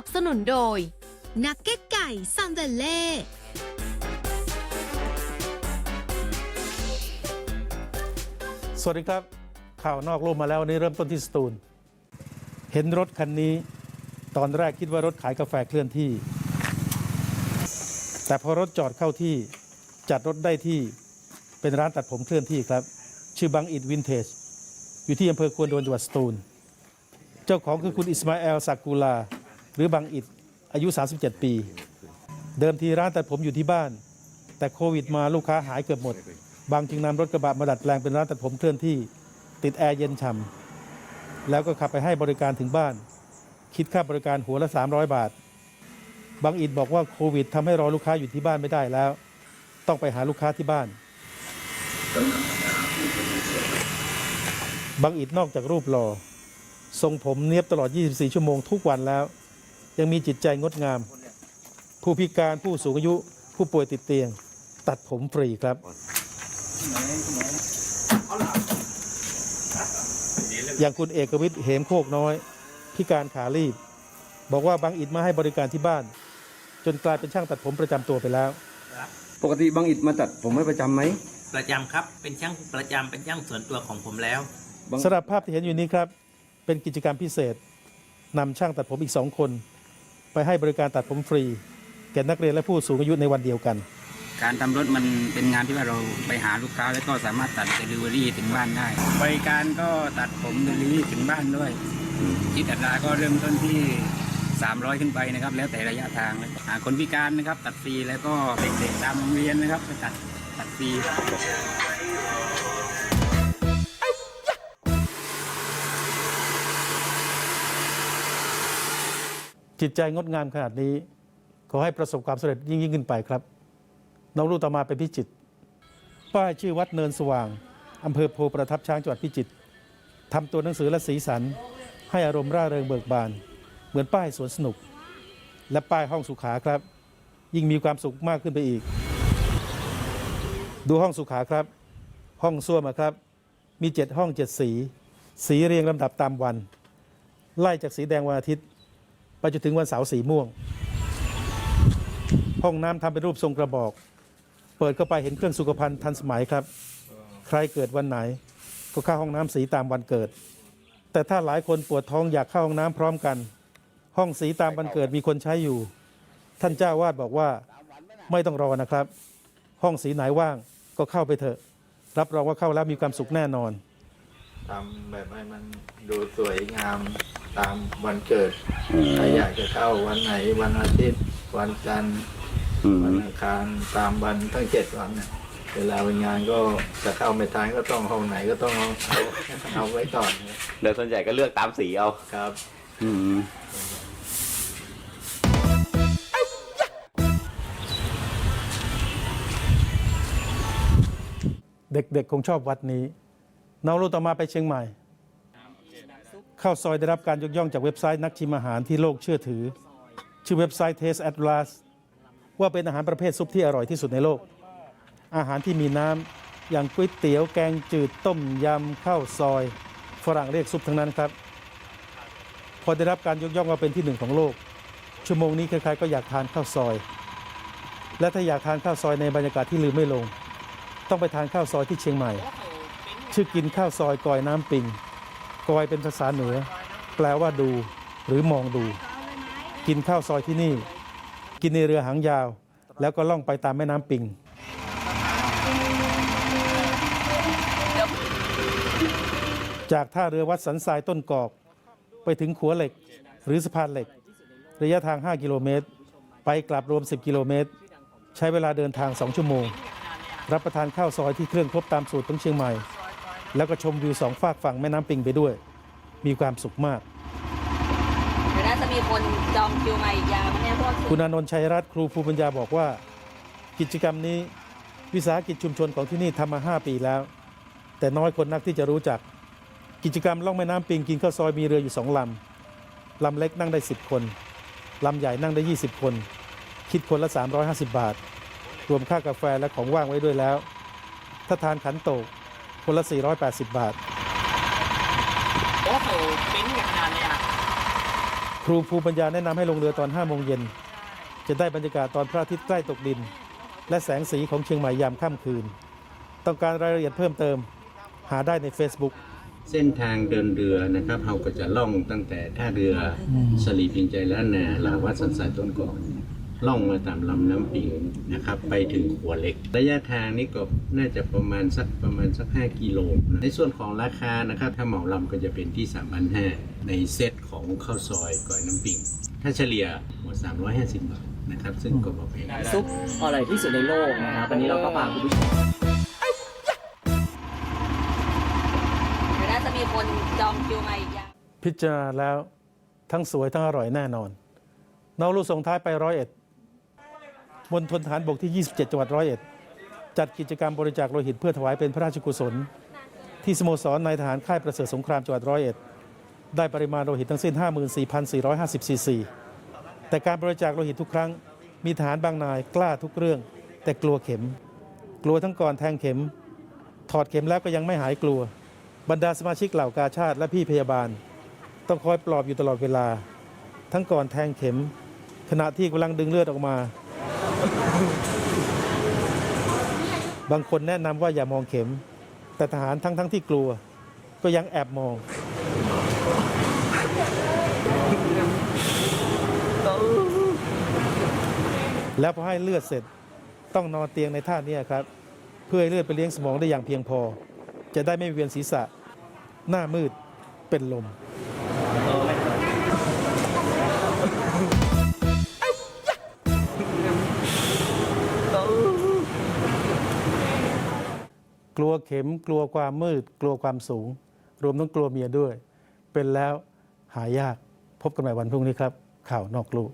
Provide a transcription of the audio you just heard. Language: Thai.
นับสนุนโดย นักเก็ตไก่ซันเดเล่สวัสดีครับ ข่าวนอกโลกมาแล้ววันนี้เริ่มต้นที่สตูล เห็นรถคันนี้ ตอนแรกคิดว่ารถขายกาแฟเคลื่อนที่ แต่พอรถจอดเข้าที่จัดรถได้ที่เป็นร้านตัดผมเคลื่อนที่ครับ ชื่อบังอิดวินเทจ อยู่ที่อำเภอควนโดนจังหวัดสตูล เจ้าของคือคุณอิสมาเอลสักกูลา หรือบังอิดอายุ 37 ปี เดิมทีร้านตัดผมอยู่ที่บ้าน แต่โควิดมาลูกค้าหายเกือบหมด บางจึงนำรถกระบะมาดัดแปลงเป็นร้านตัดผมเคลื่อนที่ ติดแอร์เย็นฉ่ำแล้วก็ขับไปให้บริการถึงบ้าน คิดค่าบริการหัวละ 300 บาท บางอิดบอกว่าโควิดทำให้รอลูกค้าอยู่ที่บ้านไม่ได้แล้ว ต้องไปหาลูกค้าที่บ้าน บางอิดนอกจากรูปหล่อทรงผมเนียบตลอด 24 ชั่วโมงทุกวันแล้ว ยังมีจิตใจงดงาม ผู้พิการผู้สูงอายุ ผู้ป่วยติดเตียง ตัดผมฟรีครับอย่างคุณเอกวิทย์เหมโคกน้อย พิการขาลีบ บอกว่าบางอิดมาให้บริการที่บ้าน จนกลายเป็นช่างตัดผมประจำตัวไปแล้ว ปกติบางอิดมาตัดผมให้ประจำไหมประจำครับเป็นช่างประจำเป็นช่างส่วนตัวของผมแล้วบางสำหรับภาพที่เห็นอยู่นี้ครับ เป็นกิจกรรมพิเศษนำช่างตัดผมอีกสองคน ไปให้บริการตัดผมฟรี แก่นักเรียนและผู้สูงอายุในวันเดียวกัน การทำรถมันเป็นงานที่ว่าเราไปหาลูกค้าแล้วก็สามารถตัดเดลิเวอรี่ถึงบ้านได้ บริการก็ตัดผมเดลิเวอรี่ถึงบ้านด้วยคิดอัตราก็เริ่มต้นที่ 300 ขึ้นไปนะครับ แล้วแต่ระยะทางหาคนพิการนะครับ ตัดฟรีแล้วก็เด็กๆตามโรงเรียนนะครับไปตัดตัดฟรี จิตใจงดงามขนาดนี้ ขอให้ประสบความสำเร็จยิ่งยิ่งขึ้นไปครับ น้องลูกต่อมาเป็นพิจิตรป้ายชื่อวัดเนินสว่างอำเภอโพประทับช้างจังหวัดพิจิตรทำตัวหนังสือและสีสัน ให้อารมณ์ร่าเริงเบิกบาน เหมือนป้ายสวนสนุก และป้ายห้องสุขาครับ ยิ่งมีความสุขมากขึ้นไปอีก ดูห้องสุขาครับ ห้องส้วมครับ มีเจ็ดห้องเจ็ดสี สีเรียงลำดับตามวัน ไล่จากสีแดงวันอาทิตย์ ไปจนถึงวันเสาร์สีม่วง ห้องน้ำทำเป็นรูปทรงกระบอก เปิดเข้าไปเห็นเครื่องสุขภัณฑ์ทันสมัยครับ ใครเกิดวันไหน ก็เข้าห้องน้ำสีตามวันเกิด แต่ถ้าหลายคนปวดท้องอยากเข้าห้องน้ำพร้อมกัน ห้องสีตามวันเกิดมีคนใช้อยู่ ท่านเจ้าวาดบอกว่าไม่ต้องรอนะครับ ห้องสีไหนว่างก็เข้าไปเถอะ รับรองว่าเข้าแล้วมีความสุขแน่นอน ทำแบบให้มันดูสวยงามตามวันเกิดใครอยากจะเข้าวันไหนวันอาทิตย์ วันจันทร์วันอังคารตามวันทั้งเจ็ดวันน่ะเวลาเป็นงานก็จะเข้าไม่ทันก็ต้องห้องไหนก็ต้องเอาเอาเอาไว้ก่อนโดยส่วนใหญ่ก็เลือกตามสีเอา ครับ อืม เด็กๆคงชอบวัดนี้ น้องรูต่อมาไปเชียงใหม่เข้าซอยได้รับการยกย่องจากเว็บไซต์นักชิมอาหารที่โลกเชื่อถือ ชื่อเว็บไซต์ Taste Atlas ว่าเป็นอาหารประเภทซุปที่อร่อยที่สุดในโลก อาหารที่มีน้ำอย่างก๋วยเตี๋ยวแกงจืดต้มยำข้าวซอย ฝรั่งเรียกซุปทั้งนั้นครับ พอได้รับการยกย่องว่าเป็นที่หนึ่งของโลก ชั่วโมงนี้ใครๆก็อยากทานข้าวซอย และถ้าอยากทานข้าวซอยในบรรยากาศที่ลืมไม่ลง ต้องไปทานข้าวซอยที่เชียงใหม่ ชื่อกินข้าวซอยกอยน้ำปิงกอยเป็นภาษาเหนือ แปลว่าดู หรือมองดู กินข้าวซอยที่นี่ กินในเรือหางยาว แล้วก็ล่องไปตามแม่น้ำปิงจากท่าเรือวัดสันทรายต้นกอก ไปถึงขัวเหล็ก หรือสะพานเหล็ก ระยะทาง 5 กิโลเมตร ไปกลับรวม 10 กิโลเมตร ใช้เวลาเดินทาง 2 ชั่วโมง รับประทานข้าวซอยที่เครื่องครบตามสูตรของเชียงใหม่ แล้วก็ชมวิวสองฝากฝั่งแม่น้ำปิงไปด้วย มีความสุขมาก เดี๋ยวน่าจะมีคนจองคิวมาอีกยาวนะเนี่ยพวกคุณอานนท์ชัยรัตน์ครูภูมิปัญญาบอกว่า กิจกรรมนี้วิสาหกิจชุมชนของที่นี่ทำมา 5 ปีแล้ว แต่น้อยคนนักที่จะรู้จัก กิจกรรมล่องแม่น้ำปิงกินข้าวซอยมีเรืออยู่สองลำลำเล็กนั่งได้ 10 คนลำใหญ่นั่งได้ 20 คน คิดคนละ 350 บาท รวมค่ากาแฟและของว่างไว้ด้วยแล้ว ถ้าทานขันโตก คนละ 480 บาท โอ้โหปิ้นกันนานเลยอะครูภูปัญญาแนะนำให้ลงเรือตอน5โมงเย็น จะได้บรรยากาศตอนพระอาทิตย์ใกล้ตกดิน และแสงสีของเชียงใหม่ยามค่ำคืน ต้องการรายละเอียดเพิ่มเติม หาได้ใน Facebook เส้นทางเดินเรือนะครับเราก็จะล่องตั้งแต่ท่าเรืออสลีพิงใจและนาลาวัดสันสายต้นก่อน ล่องมาตามลำน้ำปิงนะครับ ไปถึงขัวเหล็ก ระยะทางนี้ก็น่าจะประมาณสักประมาณสัก 5 กิโลนะในส่วนของราคานะครับ ถ้าเหมาลำก็จะเป็นที่ 3,500 ในเซตของข้าวซอยก่อยน้ำปิง ถ้าเฉลี่ยหมด350 บาทนะครับ ซึ่งก็บอกเองซุปอร่อยที่สุดในโลกนะครับวันนี้เราก็พาคุณผู้ชมเดี๋ยวน่าจะมีคนจองคิวมาอีกอย่างพิจารณาแล้วทั้งสวยทั้งอร่อยแน่นอนน้องลูกส่งท้ายไปร้อยเอ็ด บนทนฐานบกที่ 27 จังหวัดร้อยเอ็ดจัดกิจกรรมบริจาคโลหิตเพื่อถวายเป็นพระราชกุศล ที่สโมสรนายทหารค่ายประเสริฐสงครามจังหวัดร้อยเอ็ดได้ปริมาณโลหิตทั้งสิ้น 54,450ซีซีแต่การบริจาคโลหิตทุกครั้ง มีทหารบางนายกล้าทุกเรื่อง แต่กลัวเข็ม กลัวทั้งก่อนแทงเข็ม ถอดเข็มแล้วก็ยังไม่หายกลัว บรรดาสมาชิกเหล่ากาชาติและพี่พยาบาล ต้องคอยปลอบอยู่ตลอดเวลา ทั้งก่อนแทงเข็ม ขณะที่กำลังดึงเลือดออกมา บางคนแนะนำว่าอย่ามองเข็ม แต่ทหารทั้งทั้งที่กลัว ก็ยังแอบมองแล้วพอให้เลือดเสร็จต้องนอนเตียงในท่านี้ครับ เพื่อให้เลือดไปเลี้ยงสมองได้อย่างเพียงพอ จะได้ไม่เวียนศีรษะ หน้ามืดเป็นลม ลัวเข็มกลัวความมืด กลัวความสูง รวมทั้งกลัวเมียด้วย เป็นแล้วหายากพบกันใหม่วันพรุ่งนี้ครับ ข่าวนอกลูก